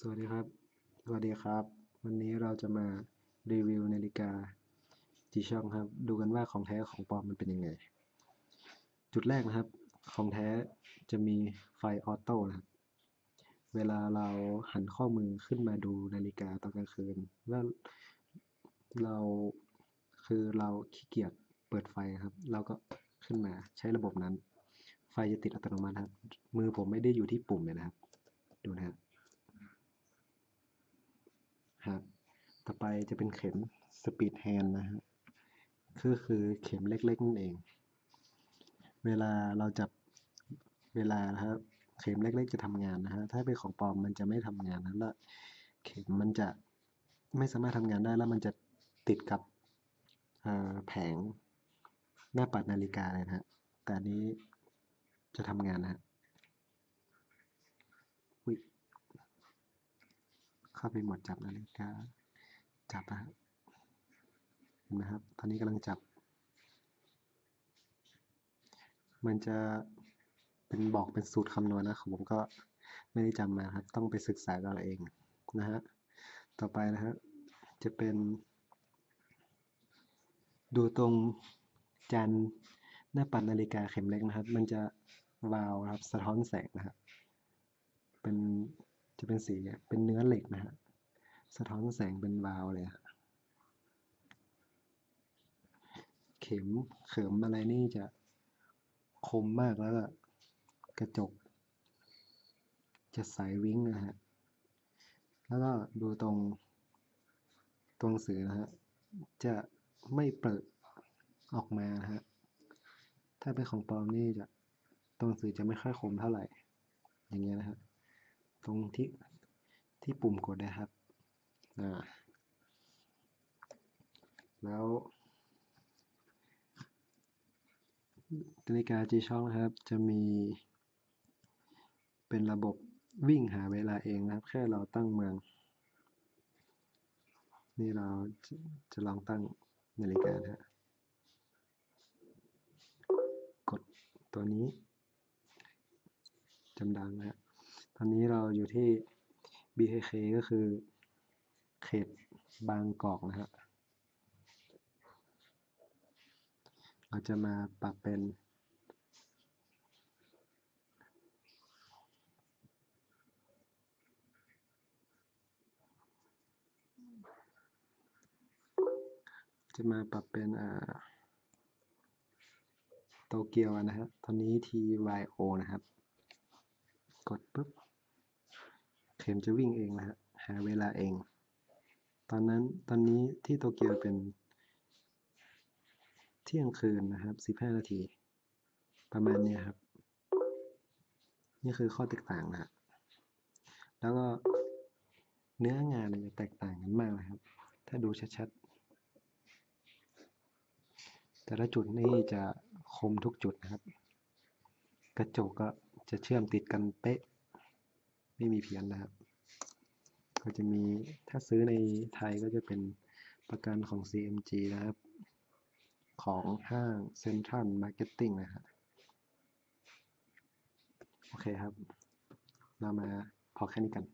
สวัสดีครับ สวัสดีครับ วันนี้เราจะมารีวิวนาฬิกาจีช่องครับ ดูกันว่าของแท้ของปลอมมันเป็นยังไง จุดแรกนะครับ ของแท้จะมีไฟออโต้นะครับ เวลาเราหันข้อมือขึ้นมาดูนาฬิกาตอนกลางคืนว่าเราคือเราขี้เกียจเปิดไฟครับ เราก็ขึ้นมาใช้ระบบนั้น ไฟจะติดอัตโนมัติครับ มือผมไม่ได้อยู่ที่ปุ่มเลยนะครับ ดูนะครับ ครับ ต่อไปจะเป็นเข็ม Speed Hand นะฮะคือคือเข็มเล็กๆนั่นเอง เวลาเราจับเวลาครับเข็มเล็กๆจะทำงานนะฮะถ้าเป็นของปลอมมันจะไม่ทำงานนะแล้วเข็มมันจะไม่สามารถทำงานได้แล้วมันจะติดกับแผงหน้าปัดนาฬิกาเลยนะฮะแต่นี้จะทำงานนะฮะเข้าไปหมดจับนาฬิกา จับนะฮะเห็นไหมครับ ตอนนี้กำลังจับ มันจะเป็นบอกเป็นสูตรคำนวณนะผมก็ไม่ได้จำมาครับ ต้องไปศึกษากันเอาเองนะฮะ ต่อไปนะฮะ จะเป็น ดูตรงจานหน้าปัดนาฬิกาเข็มเล็กนะครับ มันจะวาวครับ สะท้อนแสงนะครับ เป็นจะเป็นสีเป็นเนื้อเหล็กนะฮะ สะท้อนแสงเป็นวาวเลยฮะเข็มเข็มอะไรนี่จะคมมากแล้วก็กระจก จะใสวิ้งนะฮะ แล้วก็ดูตรงตรงสือนะฮะ จะไม่เปิดออกมานะฮะ ถ้าเป็นของปลอมนี่จะตรงหนังสือจะไม่ค่อยคมเท่าไหร่ อย่างเงี้ยนะฮะ ตรงที่ที่ปุ่มกดนะครับ อ่าแล้วนาฬิกา G-Shock นะครับ จะมี เป็นระบบวิ่งหาเวลาเองนะครับ แค่เราตั้งเมือง นี่เราจะจะลองตั้งนาฬิกานะฮะกดตัวนี้จำดังนะฮะตอนนี้เราอยู่ที่ BKK ก็คือ เขตบางกอกนะฮะ เราจะมาปรับเป็น จะมาปรับเป็นอ่าโตเกียวนะฮะตอนนี้ TYO นะครับ กดปุ๊บ เข็มจะวิ่งเองนะฮะ หาเวลาเอง ตอนนั้นตอนนี้ที่โตเกียวเป็น เที่ยงคืนนะครับ 15 นาที ประมาณนี้ครับ นี่คือข้อแตกต่างนะแล้วก็เนื้องานจะแตกต่างกันมากเลยครับ ถ้าดูชัดๆ แต่ละจุดนี่จะคมทุกจุดนะครับ กระจกก็จะเชื่อมติดกันเป๊ะ ไม่มีเพี้ยนนะครับ ก็จะมีถ้าซื้อในไทยก็จะเป็นประกันของ CMG นะครับ ของห้างเซ็นทรัลมาร์เก็ตติ้งนะครับโอเคครับ เรามาพอแค่นี้กัน